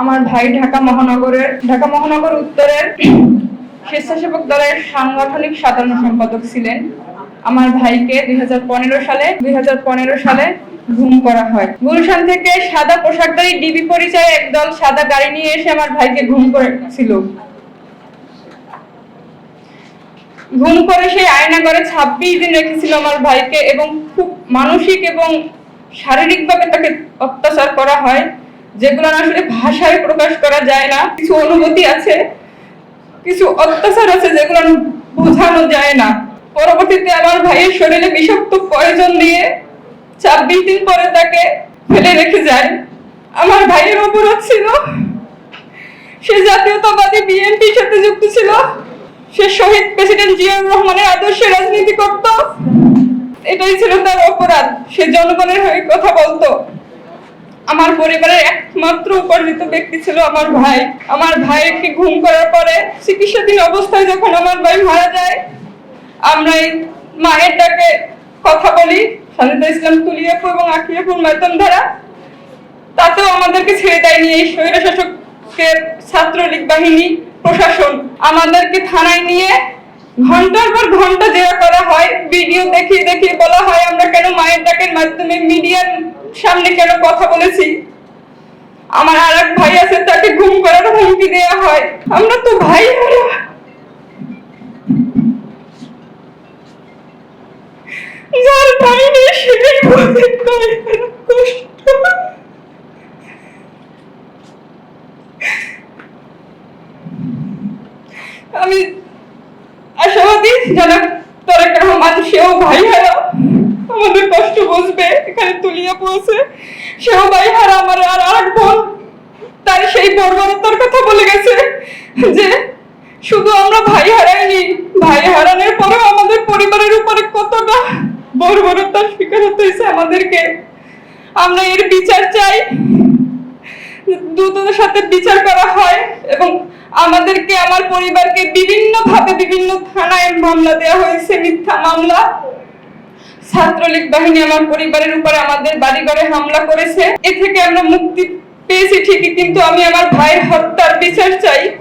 আমার ভাই ঢাকা মহানগরের, ঢাকা মহানগর উত্তরের স্বেচ্ছাসেবক দলের সাংগঠনিক সাধারণ সম্পাদক ছিলেন। আমার ভাইকে দুই হাজার পনেরো সালে, দুই হাজার পনেরো সালে ঘুম করা হয়। গুলশান থেকে সাদা পোশাকধারী ডিবি পরিচয়ে একদল সাদা গাড়ি নিয়ে এসে আমার ভাইকে ঘুম করেছিল। ঘুম করে সেই আয়না করে ছাব্বিশ দিন রেখেছিল আমার ভাইকে এবং খুব মানসিক এবং শারীরিকভাবে তাকে অত্যাচার করা হয়। যেগুলো আসলে ভাষায় প্রকাশ করা যায় না, কিছু অনুভূতি আছে, কিছু অত্যাচার আছে যেগুলো বোঝানো যায় না। পরবর্তীতে আমার ভাইয়ের শরীরে বিষাক্ত পয়জন দিয়ে ছাব্বিশ দিন পরে তাকে ফেলে রেখে যায়। আমার ভাইয়ের অপরাধ ছিল। সে জাতীয়তাবাদী বিএনপির সাথে যুক্ত ছিল। সে শহীদ প্রেসিডেন্ট জিয়াউর রহমানের আদর্শে রাজনীতি করত। এটাই ছিল তার অপরাধ। সে জনগণের হয়ে কথা বলতো। আমার পরিবারের একমাত্র উপার্জিত ব্যক্তি ছিল আমার ভাই। আমার ভাইকে ঘুম করার পরে চিকিৎসাধীন অবস্থায় যখন আমার ভাই মারা যায়, আমরা এই মায়ের ডাকে কথা বলি সাজিদা ইসলাম তুলিয়াপু এবং আকিয়াপুর মাধ্যম দ্বারা তাতেও আমাদেরকে ছেড়ে দেয়নি এই স্বৈরশাসকের ছাত্রলীগ বাহিনী, প্রশাসন। আমাদেরকে থানায় নিয়ে ঘণ্টার পর ঘণ্টা জেরা করা হয় ভিডিও দেখিয়ে দেখিয়ে বলা হয়, আমরা কেন মায়ের ডাকের মাধ্যমে মিডিয়ার সামনে কেন কথা বলেছি? আমার আর এক ভাই আছে, তাকে ঘুম করার হুমকি দেওয়া হয়। আমরা তো ভাই। যার ভাই নেই, সে কষ্ট। আমি আশাবাদী যারা তারেক রহমান সেও ভাই হারা। আমাদের কষ্ট বুঝবে, এখানে তুলিয়া পৌঁছে সেও ভাই হারা, আমার আর আরেক বোন। তার সেই বর্বরতার কথা বলে গেছে যে, শুধু আমরা ভাই হারাইনি, ভাই হারানোর পরেও আমাদের পরিবারের উপরে কতটা বর্বরতার শিকার হতে হয়েছে আমাদেরকে। আমরা এর বিচার চাই। দ্রুততার সাথে বিচার করা হয় এবং আমাদেরকে, আমার পরিবারকে বিভিন্ন ভাবে বিভিন্ন থানায় মামলা দেওয়া হয়েছে, মিথ্যা মামলা। ছাত্রলীগ বাহিনী আমার পরিবারের উপর আমাদের বাড়ি বাড়িঘরে হামলা করেছে। এ থেকে আমরা মুক্তি পেয়েছি ঠিকই, কিন্তু আমি আমার ভাইয়ের হত্যার বিচার চাই।